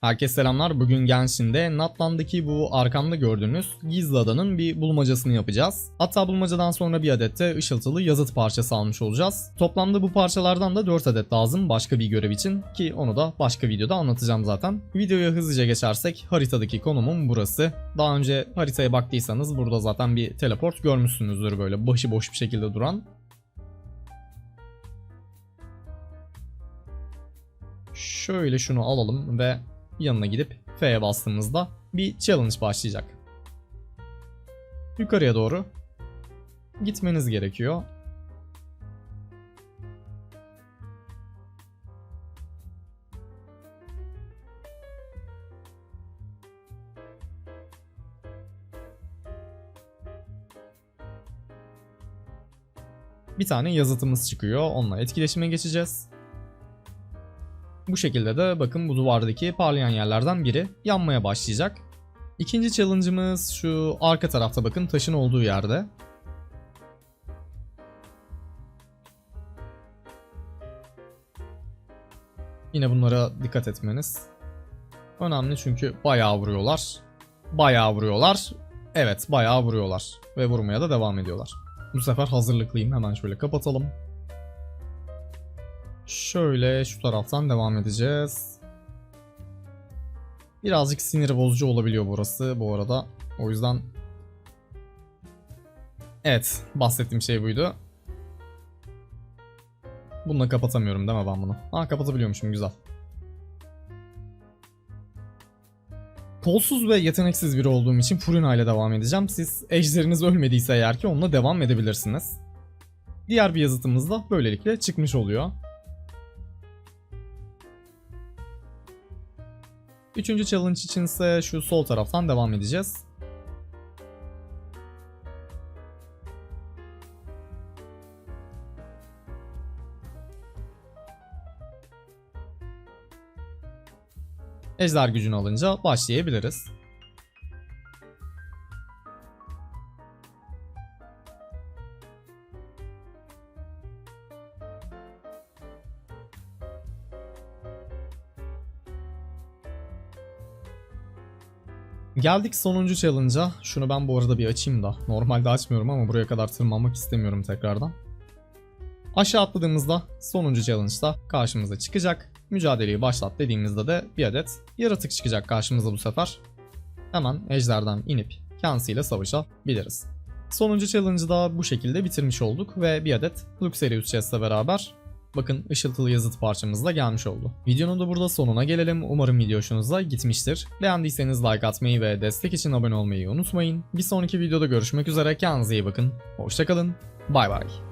Herkese selamlar. Bugün Genshin'de Natlan'daki bu arkamda gördüğünüz gizli adanın bir bulmacasını yapacağız. Hatta bulmacadan sonra bir adet de ışıltılı yazıt parçası almış olacağız. Toplamda bu parçalardan da 4 adet lazım başka bir görev için ki onu da başka videoda anlatacağım zaten. Videoya hızlıca geçersek haritadaki konumum burası. Daha önce haritaya baktıysanız burada zaten bir teleport görmüşsünüzdür böyle başıboş bir şekilde duran. Şöyle şunu alalım ve yanına gidip F'ye bastığımızda bir challenge başlayacak. Yukarıya doğru gitmeniz gerekiyor. Bir tane yazıtımız çıkıyor. Onunla etkileşime geçeceğiz. Bu şekilde de bakın bu duvardaki parlayan yerlerden biri yanmaya başlayacak. İkinci challenge'ımız şu arka tarafta bakın taşın olduğu yerde. Yine bunlara dikkat etmeniz önemli çünkü bayağı vuruyorlar. Bayağı vuruyorlar. Evet bayağı vuruyorlar ve vurmaya da devam ediyorlar. Bu sefer hazırlıklıyım hemen şöyle kapatalım. Şöyle şu taraftan devam edeceğiz. Birazcık sinir bozucu olabiliyor burası bu arada. O yüzden Evet, bahsettiğim şey buydu. Bununla kapatamıyorum değil mi ben bunu? Ha kapatabiliyormuşum güzel. Kolsuz ve yeteneksiz biri olduğum için Furina ile devam edeceğim. Siz ejderiniz ölmediyse eğer ki onunla devam edebilirsiniz. Diğer bir yazıtımız da böylelikle çıkmış oluyor. Üçüncü challenge içinse şu sol taraftan devam edeceğiz. Ejder gücünü alınca başlayabiliriz. Geldik sonuncu challenge'a. Şunu ben bu arada bir açayım da. Normalde açmıyorum ama buraya kadar tırmanmak istemiyorum tekrardan. Aşağı atladığımızda sonuncu challenge'da karşımıza çıkacak. Mücadeleyi başlat dediğimizde de bir adet yaratık çıkacak karşımıza bu sefer. Hemen ejderden inip kendisiyle savaşabiliriz. Sonuncu challenge'ı da bu şekilde bitirmiş olduk ve bir adet Luxerius Chest'le beraber Bakın ışıltılı yazıt parçamız da gelmiş oldu. Videonun da burada sonuna gelelim. Umarım video hoşunuza gitmiştir. Beğendiyseniz like atmayı ve destek için abone olmayı unutmayın. Bir sonraki videoda görüşmek üzere. Kendinize iyi bakın. Hoşçakalın. Bay bay.